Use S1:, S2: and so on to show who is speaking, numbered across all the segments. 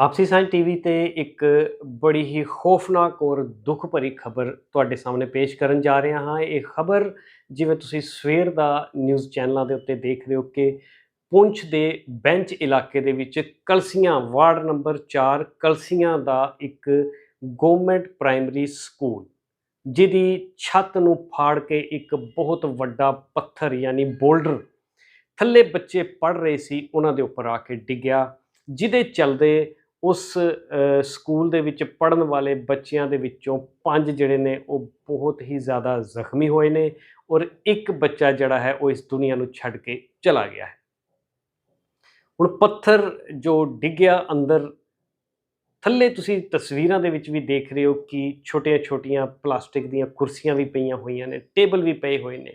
S1: ਆਪਸੀ ਸਾਂਝ ਟੀਵੀ ਤੇ ਇੱਕ ਬੜੀ ਹੀ ਖੌਫਨਾਕ ਔਰ ਦੁੱਖ ਭਰੀ ਖਬਰ ਤੁਹਾਡੇ ਸਾਹਮਣੇ ਪੇਸ਼ ਕਰਨ ਜਾ ਰਿਹਾ ਹਾਂ। ਇਹ ਖਬਰ ਜਿਵੇਂ ਤੁਸੀਂ ਸਵੇਰ ਦਾ ਨਿਊਜ਼ ਚੈਨਲਾਂ ਦੇ ਉੱਤੇ ਦੇਖ ਰਹੇ ਹੋ ਕਿ ਪੁੰਛ ਦੇ ਬੈਂਚ ਇਲਾਕੇ ਦੇ ਵਿੱਚ ਕਲਸੀਆਂ, ਵਾਰਡ ਨੰਬਰ 4 ਕਲਸੀਆਂ ਦਾ ਇੱਕ ਗਵਰਨਮੈਂਟ ਪ੍ਰਾਇਮਰੀ ਸਕੂਲ, ਜਿਹਦੀ ਛੱਤ ਨੂੰ ਫਾੜ ਕੇ ਇੱਕ ਬਹੁਤ ਵੱਡਾ ਪੱਥਰ ਯਾਨੀ ਬੋਲਡਰ ਥੱਲੇ ਬੱਚੇ ਪੜ ਰਹੇ ਸੀ, ਉਹਨਾਂ ਦੇ ਉੱਪਰ ਆ ਕੇ ਡਿੱਗਿਆ, ਜਿਹਦੇ ਚਲਦੇ ਉਸ ਸਕੂਲ ਦੇ ਵਿੱਚ ਪੜਨ ਵਾਲੇ ਬੱਚਿਆਂ ਦੇ ਵਿੱਚੋਂ ਪੰਜ ਜਿਹੜੇ ਨੇ ਉਹ ਬਹੁਤ ਹੀ ਜ਼ਿਆਦਾ ਜ਼ਖਮੀ ਹੋਏ ਨੇ ਔਰ ਇੱਕ ਬੱਚਾ ਜਿਹੜਾ ਹੈ ਉਹ ਇਸ ਦੁਨੀਆ ਨੂੰ ਛੱਡ ਕੇ ਚਲਾ ਗਿਆ ਹੈ। ਹੁਣ ਪੱਥਰ ਜੋ ਡਿੱਗਿਆ ਅੰਦਰ, ਥੱਲੇ ਤੁਸੀਂ ਤਸਵੀਰਾਂ ਦੇ ਵਿੱਚ ਵੀ ਦੇਖ ਰਹੇ ਹੋ ਕਿ ਛੋਟੀਆਂ-ਛੋਟੀਆਂ ਪਲਾਸਟਿਕ ਦੀਆਂ ਕੁਰਸੀਆਂ ਵੀ ਪਈਆਂ ਹੋਈਆਂ ਨੇ, ਟੇਬਲ ਵੀ ਪਏ ਹੋਏ ਨੇ।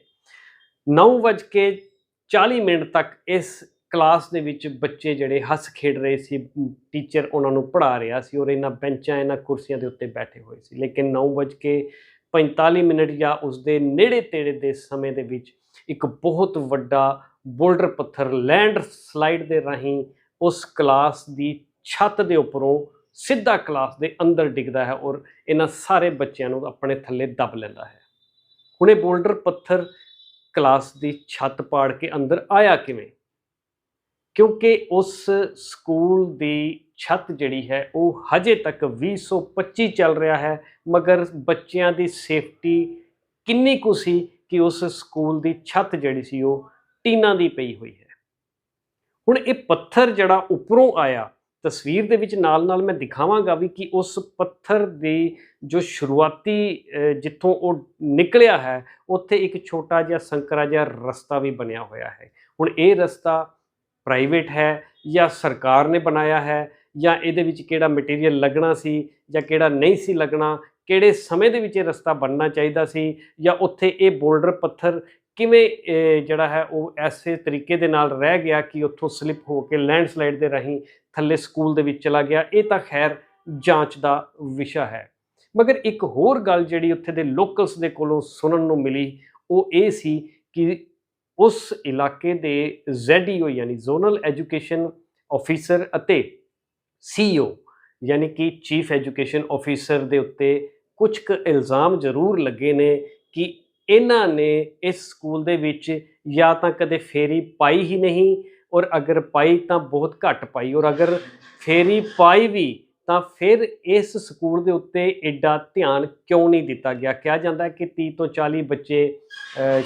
S1: 9:40 ਮਿੰਟ ਤੱਕ ਇਸ ਕਲਾਸ ਦੇ ਵਿੱਚ ਬੱਚੇ ਜਿਹੜੇ ਹੱਸ ਖੇਡ ਰਹੇ ਸੀ ਟੀਚਰ ਉਹਨਾਂ ਨੂੰ ਪੜ੍ਹਾ ਰਿਹਾ ਸੀ ਔਰ ਇਹਨਾਂ ਬੈਂਚਾਂ, ਇਹਨਾਂ ਕੁਰਸੀਆਂ ਦੇ ਉੱਤੇ ਬੈਠੇ ਹੋਏ ਸੀ। ਲੇਕਿਨ 9:45 ਮਿੰਟ ਜਾਂ ਉਸ ਦੇ ਨੇੜੇ ਤੇੜੇ ਦੇ ਸਮੇਂ ਦੇ ਵਿੱਚ ਇੱਕ ਬਹੁਤ ਵੱਡਾ ਬੋਲਡਰ ਪੱਥਰ ਲੈਂਡ ਸਲਾਈਡ ਦੇ ਰਾਹੀਂ ਉਸ ਕਲਾਸ ਦੀ ਛੱਤ ਦੇ ਉੱਪਰੋਂ ਸਿੱਧਾ ਕਲਾਸ ਦੇ ਅੰਦਰ ਡਿੱਗਦਾ ਹੈ ਔਰ ਇਹਨਾਂ ਸਾਰੇ ਬੱਚਿਆਂ ਨੂੰ ਆਪਣੇ ਥੱਲੇ ਦੱਬ ਲੈਂਦਾ ਹੈ। ਹੁਣ ਇਹ ਬੋਲਡਰ ਪੱਥਰ ਕਲਾਸ ਦੀ ਛੱਤ ਪਾੜ ਕੇ ਅੰਦਰ ਆਇਆ ਕਿਵੇਂ? ਕਿਉਂਕਿ ਉਸ ਸਕੂਲ ਦੀ ਛੱਤ ਜਿਹੜੀ ਹੈ ਉਹ ਹਜੇ ਤੱਕ 2025 ਚੱਲ ਰਿਹਾ ਹੈ, ਮਗਰ ਬੱਚਿਆਂ ਦੀ ਸੇਫਟੀ ਕਿੰਨੀ ਕੁ ਸੀ ਕਿ ਉਸ ਸਕੂਲ ਦੀ ਛੱਤ ਜਿਹੜੀ ਸੀ ਉਹ ਟੀਨਾਂ ਦੀ ਪਈ ਹੋਈ ਹੈ। ਹੁਣ ਇਹ ਪੱਥਰ ਜਿਹੜਾ ਉੱਪਰੋਂ ਆਇਆ, ਤਸਵੀਰ ਦੇ ਵਿੱਚ ਨਾਲ-ਨਾਲ ਮੈਂ ਦਿਖਾਵਾਂਗਾ ਵੀ ਕਿ ਉਸ ਪੱਥਰ ਦੀ ਜੋ ਸ਼ੁਰੂਆਤੀ ਜਿੱਥੋਂ ਉਹ ਨਿਕਲਿਆ ਹੈ, ਉੱਥੇ ਇੱਕ ਛੋਟਾ ਜਿਹਾ ਸੰਕਰਾ ਜਿਹਾ ਰਸਤਾ ਵੀ ਬਣਿਆ ਹੋਇਆ ਹੈ। ਹੁਣ ਇਹ ਰਸਤਾ ਪ੍ਰਾਈਵੇਟ ਹੈ ਜਾਂ ਸਰਕਾਰ ਨੇ ਬਣਾਇਆ ਹੈ ਜਾਂ ਇਹਦੇ ਵਿੱਚ ਕਿਹੜਾ ਮਟੀਰੀਅਲ ਲੱਗਣਾ ਸੀ ਜਾਂ ਕਿਹੜਾ ਨਹੀਂ ਸੀ ਲੱਗਣਾ, ਕਿਹੜੇ ਸਮੇਂ ਦੇ ਵਿੱਚ ਇਹ ਰਸਤਾ ਬਣਨਾ ਚਾਹੀਦਾ ਸੀ ਜਾਂ ਉੱਥੇ ਇਹ ਬੋਲਡਰ ਪੱਥਰ ਕਿਵੇਂ ਜਿਹੜਾ ਹੈ ਉਹ ਐਸੇ ਤਰੀਕੇ ਦੇ ਨਾਲ ਰਹਿ ਗਿਆ ਕਿ ਉੱਥੋਂ ਸਲਿਪ ਹੋ ਕੇ ਲੈਂਡਸਲਾਈਡ ਦੇ ਰਾਹੀਂ ਥੱਲੇ ਸਕੂਲ ਦੇ ਵਿੱਚ ਚਲਾ ਗਿਆ, ਇਹ ਤਾਂ ਖੈਰ ਜਾਂਚ ਦਾ ਵਿਸ਼ਾ ਹੈ। ਮਗਰ ਇੱਕ ਹੋਰ ਗੱਲ ਜਿਹੜੀ ਉੱਥੇ ਦੇ ਲੋਕਲਸ ਦੇ ਕੋਲੋਂ ਸੁਣਨ ਨੂੰ ਮਿਲੀ, ਉਹ ਇਹ ਸੀ ਕਿ ਉਸ ਇਲਾਕੇ ਦੇ ZEO ਯਾਨੀ ਜ਼ੋਨਲ ਐਜੂਕੇਸ਼ਨ ਆਫੀਸਰ ਅਤੇ CEO ਯਾਨੀ ਕਿ ਚੀਫ ਐਜੂਕੇਸ਼ਨ ਆਫੀਸਰ ਦੇ ਉੱਤੇ ਕੁਝ ਕੁ ਇਲਜ਼ਾਮ ਜ਼ਰੂਰ ਲੱਗੇ ਨੇ ਕਿ ਇਹਨਾਂ ਨੇ ਇਸ ਸਕੂਲ ਦੇ ਵਿੱਚ ਜਾਂ ਤਾਂ ਕਦੇ ਫੇਰੀ ਪਾਈ ਹੀ ਨਹੀਂ ਔਰ ਅਗਰ ਪਾਈ ਤਾਂ ਬਹੁਤ ਘੱਟ ਪਾਈ ਔਰ ਅਗਰ ਫੇਰੀ ਪਾਈ ਵੀ ਤਾਂ ਫਿਰ ਇਸ ਸਕੂਲ ਦੇ ਉੱਤੇ ਐਡਾ ਧਿਆਨ ਕਿਉਂ ਨਹੀਂ ਦਿੱਤਾ ਗਿਆ? ਕਿਹਾ ਜਾਂਦਾ ਕਿ 30 ਤੋਂ 40 ਬੱਚੇ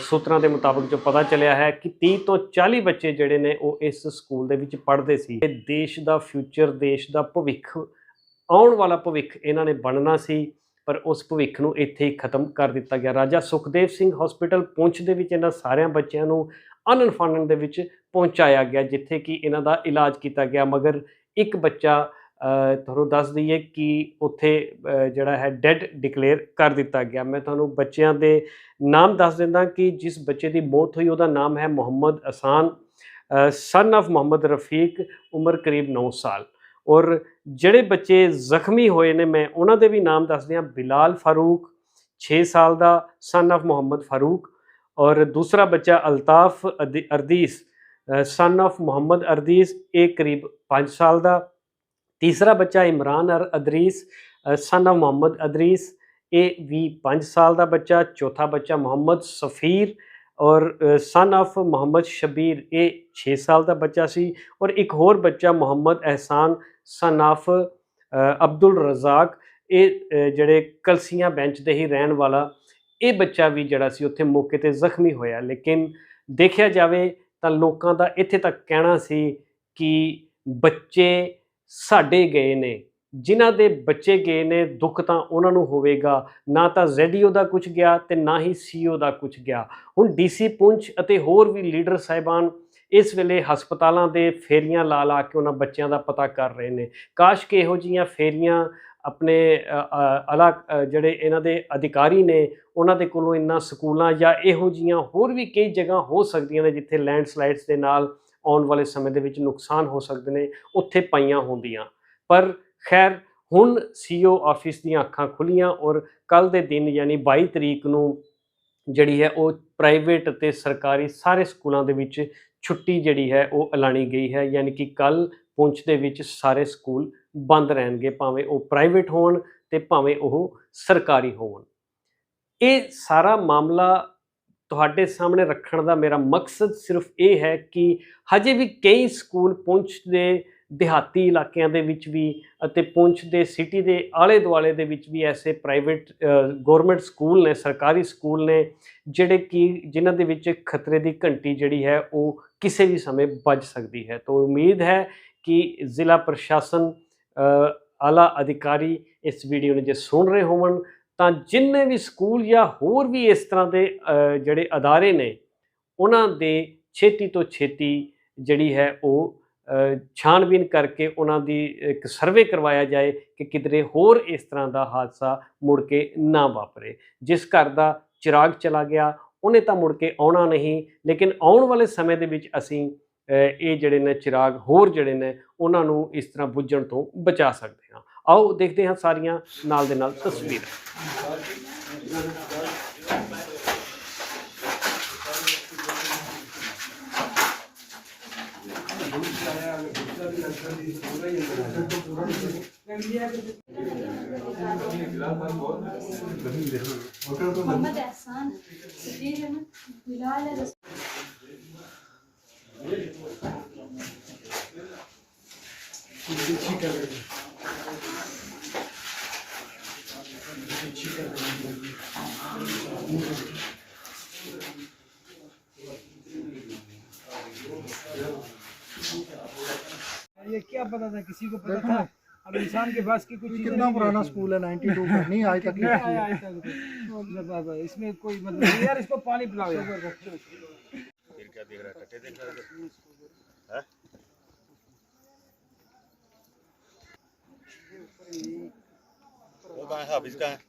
S1: ਸੂਤਰਾਂ ਦੇ ਮੁਤਾਬਕ ਜੋ ਪਤਾ ਚੱਲਿਆ ਹੈ ਕਿ 30 ਤੋਂ 40 ਬੱਚੇ ਜਿਹੜੇ ਨੇ ਉਹ ਇਸ ਸਕੂਲ ਦੇ ਵਿੱਚ ਪੜ੍ਹਦੇ ਸੀ। ਇਹ ਦੇਸ਼ ਦਾ ਫਿਊਚਰ ਦੇਸ਼ ਦਾ ਭਵਿੱਖ, ਆਉਣ ਵਾਲਾ ਭਵਿੱਖ ਇਹਨਾਂ ਨੇ ਬਣਨਾ ਸੀ, ਪਰ ਉਸ ਭਵਿੱਖ ਨੂੰ ਇੱਥੇ ਹੀ ਖਤਮ ਕਰ ਦਿੱਤਾ ਗਿਆ। ਰਾਜਾ ਸੁਖਦੇਵ ਸਿੰਘ ਹਸਪੀਟਲ ਪਹੁੰਚ ਦੇ ਵਿੱਚ ਇਹਨਾਂ ਸਾਰਿਆਂ ਬੱਚਿਆਂ ਨੂੰ ਅਨਨਫਾਨਨ ਦੇ ਵਿੱਚ ਪਹੁੰਚਾਇਆ ਗਿਆ, ਜਿੱਥੇ ਕਿ ਇਹਨਾਂ ਦਾ ਇਲਾਜ ਕੀਤਾ ਗਿਆ, ਮਗਰ ਇੱਕ ਬੱਚਾ ਤੁਹਾਨੂੰ ਦੱਸ ਦਈਏ ਕਿ ਉੱਥੇ ਜਿਹੜਾ ਹੈ ਡੈਡ ਡਿਕਲੇਅਰ ਕਰ ਦਿੱਤਾ ਗਿਆ। ਮੈਂ ਤੁਹਾਨੂੰ ਬੱਚਿਆਂ ਦੇ ਨਾਮ ਦੱਸ ਦਿੰਦਾ ਕਿ ਜਿਸ ਬੱਚੇ ਦੀ ਮੌਤ ਹੋਈ, ਉਹਦਾ ਨਾਮ ਹੈ ਮੁਹੰਮਦ ਅਸਾਨ ਸਨ ਆਫ ਮੁਹੰਮਦ ਰਫੀਕ, ਉਮਰ ਕਰੀਬ 9 ਸਾਲ। ਔਰ ਜਿਹੜੇ ਬੱਚੇ ਜ਼ਖਮੀ ਹੋਏ ਨੇ, ਮੈਂ ਉਹਨਾਂ ਦੇ ਵੀ ਨਾਮ ਦੱਸ ਦਿਆਂ। ਬਿਲਾਲ ਫਾਰੂਕ 6 ਸਾਲ ਦਾ ਸਨ ਆਫ ਮੁਹੰਮਦ ਫਾਰੂਕ। ਔਰ ਦੂਸਰਾ ਬੱਚਾ ਅਲਤਾਫ ਅਦੀ- ਅਰਦੀਸ ਸਨ ਆਫ ਮੁਹੰਮਦ ਅਰਦੀਸ, ਇਹ ਕਰੀਬ 5 ਸਾਲ ਦਾ। ਤੀਸਰਾ ਬੱਚਾ ਇਮਰਾਨ ਅਰ ਅਦਰੀਸ ਸਨ ਆਫ ਮੁਹੰਮਦ ਅਦਰੀਸ, ਇਹ ਵੀ 5 ਸਾਲ ਦਾ ਬੱਚਾ, ਚੌਥਾ ਬੱਚਾ ਮੁਹੰਮਦ ਸਫੀਰ ਔਰ ਸਨ of ਮੁਹੰਮਦ ਸ਼ਬੀਰ, ਇਹ 6 ਸਾਲ ਦਾ ਬੱਚਾ ਸੀ ਔਰ ਇੱਕ ਹੋਰ ਬੱਚਾ ਮੁਹੰਮਦ ਅਹਿਸਾਨ ਸਨ ਆਫ ਅਬਦੁਲ ਰਜ਼ਾਕ, ਇਹ ਜਿਹੜੇ ਕਲਸੀਆਂ ਬੈਂਚ ਦੇ ਹੀ ਰਹਿਣ ਵਾਲਾ, ਇਹ ਬੱਚਾ ਵੀ ਜਿਹੜਾ ਸੀ ਉੱਥੇ ਮੌਕੇ ਤੇ ਜ਼ਖਮੀ ਹੋਇਆ। ਲੇਕਿਨ ਦੇਖਿਆ ਜਾਵੇ ਤਾਂ ਲੋਕਾਂ ਦਾ ਇੱਥੇ ਤੱਕ ਕਹਿਣਾ ਸੀ ਕਿ ਬੱਚੇ ਸਾਡੇ ਗਏ ਨੇ, ਜਿਨ੍ਹਾਂ ਦੇ ਬੱਚੇ ਗਏ ਨੇ, ਦੁੱਖ ਤਾਂ ਉਹਨਾਂ ਨੂੰ ਹੋਵੇਗਾ। ਨਾ ਤਾਂ ਜ਼ੈਡੀਓ ਦਾ ਕੁਝ ਗਿਆ ਤੇ ਨਾ ਹੀ ਸੀਓ ਦਾ ਕੁਝ ਗਿਆ। ਹੁਣ ਡੀਸੀ ਪੁੰਛ ਅਤੇ ਹੋਰ ਵੀ ਲੀਡਰ ਸਾਹਿਬਾਨ ਇਸ ਵੇਲੇ ਹਸਪਤਾਲਾਂ ਦੇ ਫੇਰੀਆਂ ਲਾ ਲਾ ਕੇ ਉਹਨਾਂ ਬੱਚਿਆਂ ਦਾ ਪਤਾ ਕਰ ਰਹੇ ਨੇ। ਕਾਸ਼ ਕਿ ਇਹੋ ਜੀਆਂ ਫੇਰੀਆਂ ਆਪਣੇ ਅਲਾ ਜਿਹੜੇ ਇਹਨਾਂ ਦੇ ਅਧਿਕਾਰੀ ਨੇ, ਉਹਨਾਂ ਦੇ ਕੋਲੋਂ ਇਨ੍ਹਾਂ ਸਕੂਲਾਂ ਜਾਂ ਇਹੋ ਜੀਆਂ ਹੋਰ ਵੀ ਕਈ ਜਗ੍ਹਾ ਹੋ ਸਕਦੀਆਂ ਨੇ ਜਿੱਥੇ ਲੈਂਡਸਲਾਈਡਸ ਦੇ ਨਾਲ ਆਉਣ ਵਾਲੇ ਸਮੇਂ ਦੇ ਵਿੱਚ ਨੁਕਸਾਨ ਹੋ ਸਕਦੇ ਨੇ, ਉੱਥੇ ਪਾਈਆਂ ਹੁੰਦੀਆਂ। ਪਰ ਖੈਰ, ਹੁਣ ਸੀਓ ਆਫਿਸ ਦੀਆਂ ਅੱਖਾਂ ਖੁੱਲੀਆਂ ਔਰ ਕੱਲ ਦੇ ਦਿਨ ਯਾਨੀ 22 ਤਰੀਕ ਨੂੰ ਜਿਹੜੀ ਹੈ ਉਹ ਪ੍ਰਾਈਵੇਟ ਅਤੇ ਸਰਕਾਰੀ ਸਾਰੇ ਸਕੂਲਾਂ ਦੇ ਵਿੱਚ ਛੁੱਟੀ ਜਿਹੜੀ ਹੈ ਉਹ ਐਲਾਨੀ ਗਈ ਹੈ। ਯਾਨੀ ਕਿ ਕੱਲ ਪੁੰਛ ਦੇ ਵਿੱਚ ਸਾਰੇ ਸਕੂਲ ਬੰਦ ਰਹਿਣਗੇ, ਭਾਵੇਂ ਉਹ ਪ੍ਰਾਈਵੇਟ ਹੋਣ ਤੇ ਭਾਵੇਂ ਉਹ ਸਰਕਾਰੀ ਹੋਣ। ਇਹ ਸਾਰਾ ਮਾਮਲਾ ਤੁਹਾਡੇ ਸਾਹਮਣੇ ਰੱਖਣ ਦਾ ਮੇਰਾ ਮਕਸਦ ਸਿਰਫ ਇਹ ਹੈ ਕਿ ਹਜੇ ਵੀ ਕਈ ਸਕੂਲ ਪੁੰਛ ਦੇ ਦਿਹਾਤੀ ਇਲਾਕਿਆਂ ਦੇ ਵਿੱਚ ਵੀ ਅਤੇ ਪੁੰਛ ਦੇ ਸਿਟੀ ਦੇ ਆਲੇ ਦੁਆਲੇ ਦੇ ਵਿੱਚ ਵੀ ਐਸੇ ਪ੍ਰਾਈਵੇਟ ਗਵਰਨਮੈਂਟ ਸਕੂਲ ਨੇ, ਸਰਕਾਰੀ ਸਕੂਲ ਨੇ, ਜਿਹੜੇ ਕਿ ਜਿਨ੍ਹਾਂ ਦੇ ਵਿੱਚ ਖਤਰੇ ਦੀ ਘੰਟੀ ਜਿਹੜੀ ਹੈ ਉਹ ਕਿਸੇ ਵੀ ਸਮੇਂ ਵੱਜ ਸਕਦੀ ਹੈ। ਤਾਂ ਉਮੀਦ ਹੈ ਕਿ ਜ਼ਿਲ੍ਹਾ ਪ੍ਰਸ਼ਾਸਨ ਆਲਾ ਅਧਿਕਾਰੀ ਇਸ ਵੀਡੀਓ ਨੂੰ ਜੇ ਸੁਣ ਰਹੇ ਹੋਵਣ ਤਾਂ ਜਿੰਨੇ ਵੀ ਸਕੂਲ ਜਾਂ ਹੋਰ ਵੀ ਇਸ ਤਰ੍ਹਾਂ ਦੇ ਜਿਹੜੇ ਅਦਾਰੇ ਨੇ ਉਹਨਾਂ ਦੇ ਛੇਤੀ ਤੋਂ ਛੇਤੀ ਜਿਹੜੀ ਹੈ ਉਹ ਅ, ਛਾਣਬੀਨ ਕਰਕੇ ਉਹਨਾਂ ਦੀ ਇੱਕ ਸਰਵੇ ਕਰਵਾਇਆ ਜਾਏ ਕਿ ਕਿਧਰੇ ਹੋਰ ਇਸ ਤਰ੍ਹਾਂ ਦਾ ਹਾਦਸਾ ਮੁੜ ਕੇ ਨਾ ਵਾਪਰੇ। ਜਿਸ ਘਰ ਦਾ ਚਿਰਾਗ ਚਲਾ ਗਿਆ ਉਹਨੇ ਤਾਂ ਮੁੜ ਕੇ ਆਉਣਾ ਨਹੀਂ ਲੇਕਿਨ ਆਉਣ ਵਾਲੇ ਸਮੇਂ ਦੇ ਵਿੱਚ ਅਸੀਂ ਇਹ ਜਿਹੜੇ ਨੇ ਚਿਰਾਗ ਹੋਰ ਜਿਹੜੇ ਨੇ ਉਹਨਾਂ ਨੂੰ ਇਸ ਤਰ੍ਹਾਂ ਬੁੱਝਣ ਤੋਂ ਬਚਾ ਸਕਦੇ ਹਾਂ। ਆਓ ਦੇਖਦੇ ਹਾਂ ਸਾਰੀਆਂ ਨਾਲ ਦੇ ਨਾਲ ਤਸਵੀਰਾਂ
S2: محمد احسان سفير ولايه رسول یعنی یہ کیا
S3: پتا تھا؟ کسی کو پتا تھا؟ اب انسان کے پاس کی کچھ کتنا پرانا سکول
S4: ہے
S3: نائنٹی
S4: ٹو
S3: کا
S4: نہیں آج تک نہیں۔ اس میں کوئی
S3: مطلب
S4: یار
S3: اس کو پانی پلاؤ پھر کیا دیکھ رہا کٹے دیکھ رہا وہ کہاں ہے حافظ کہاں ہے۔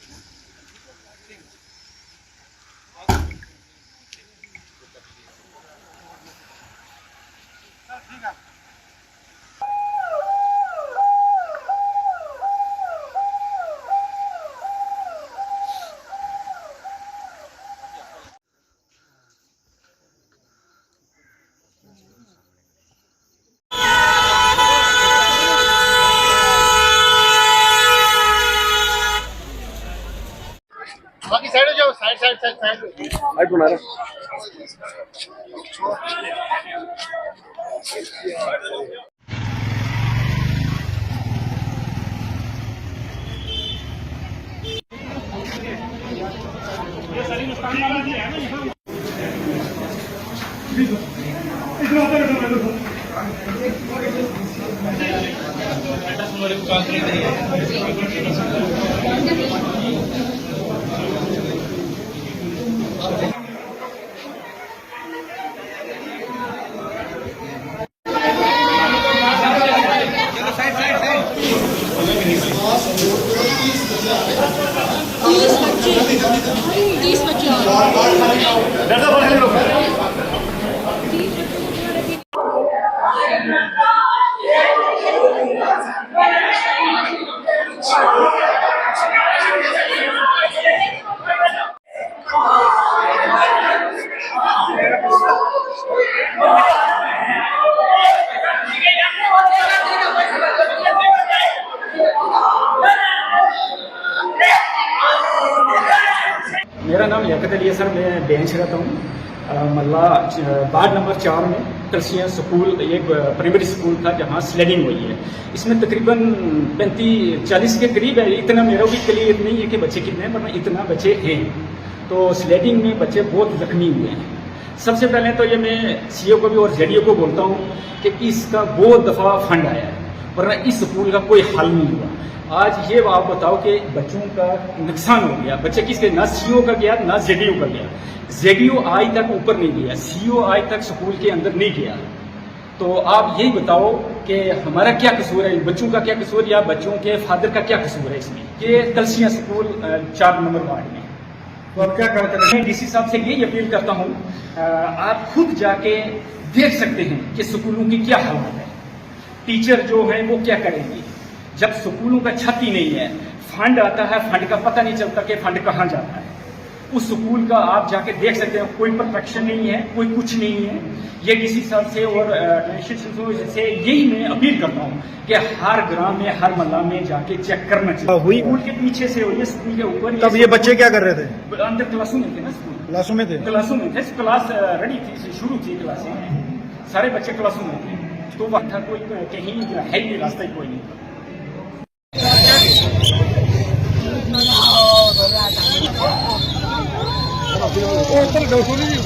S5: है हैं? वो कहाँ है हाफिज कहाँ है तू क्या कर रहा है हैं? बाकी साइड हो जाओ साइड علی سر میں
S2: بینچ رہتا
S6: ہوں۔ ملا وارڈ نمبر چار میں کلسیاں سکول، ایک پرائمری سکول تھا جہاں سلیڈنگ ہوئی ہے۔ اس میں تقریباً پینتیس چالیس کے قریب ہے۔ اتنا میرا بھی کلیئر نہیں ہے کہ بچے کتنے ہیں، ورنہ اتنا بچے ہیں۔ تو سلیڈنگ میں بچے بہت زخمی ہوئے ہیں۔ سب سے پہلے تو یہ میں سی او کو بھی اور زیڈ او کو بولتا ہوں کہ اس کا بہت دفعہ فنڈ آیا ہے، ورنہ اس سکول کا کوئی حل نہیں ہوا۔ آج یہ آپ بتاؤ کہ بچوں کا نقصان ہو گیا بچے کس کے؟ نہ سی او کا گیا، نہ زیڈ او کا گیا۔ زیڈ او آئی تک اوپر نہیں گیا سی او آئی تک سکول کے اندر نہیں گیا۔ تو آپ یہی بتاؤ کہ ہمارا کیا قصور ہے؟ بچوں کا کیا قصور یا بچوں کے فادر کا کیا قصور ہے اس میں؟ یہ کلسیاں سکول چار نمبر وارڈ میں۔ تو
S3: آپ کیا کرتے ہیں
S6: ڈی سی صاحب سے یہی اپیل کرتا ہوں آپ خود جا کے دیکھ سکتے ہیں کہ سکولوں کی کیا حالت ہے ٹیچر جو ہیں وہ کیا کریں گے؟ جب سکولوں کا چھت ہی نہیں ہے فنڈ آتا ہے فنڈ کا پتہ نہیں چلتا کہ فنڈ کہاں جاتا ہے۔ اس سکول کا آپ جا کے دیکھ سکتے ہیں کوئی پرفیکشن نہیں ہے کوئی کچھ نہیں ہے۔ یہ کسی سال سے اور سے یہی میں اپیل کرتا ہوں کہ ہر گرام میں ہر محلہ میں جا کے چیک
S3: کرنا
S6: چاہیے۔ اسکول کے پیچھے سے ہوئی سکول کے اوپر
S3: تب یہ بچے کیا کر رہے تھے؟
S6: اندر کلاسوں میں تھے نا کلاسوں
S3: میں تھے۔ کلاسوں
S6: میں تھے کلاس ریڈی تھی شروع تھی کلاسیں۔ سارے بچے کلاسوں میں تھے۔ تو وقت تھا کوئی کہیں ہے ہی راستہ کوئی نہیں۔ تھا ਉਧਰ ਡਾਕਟਰ ਜੀ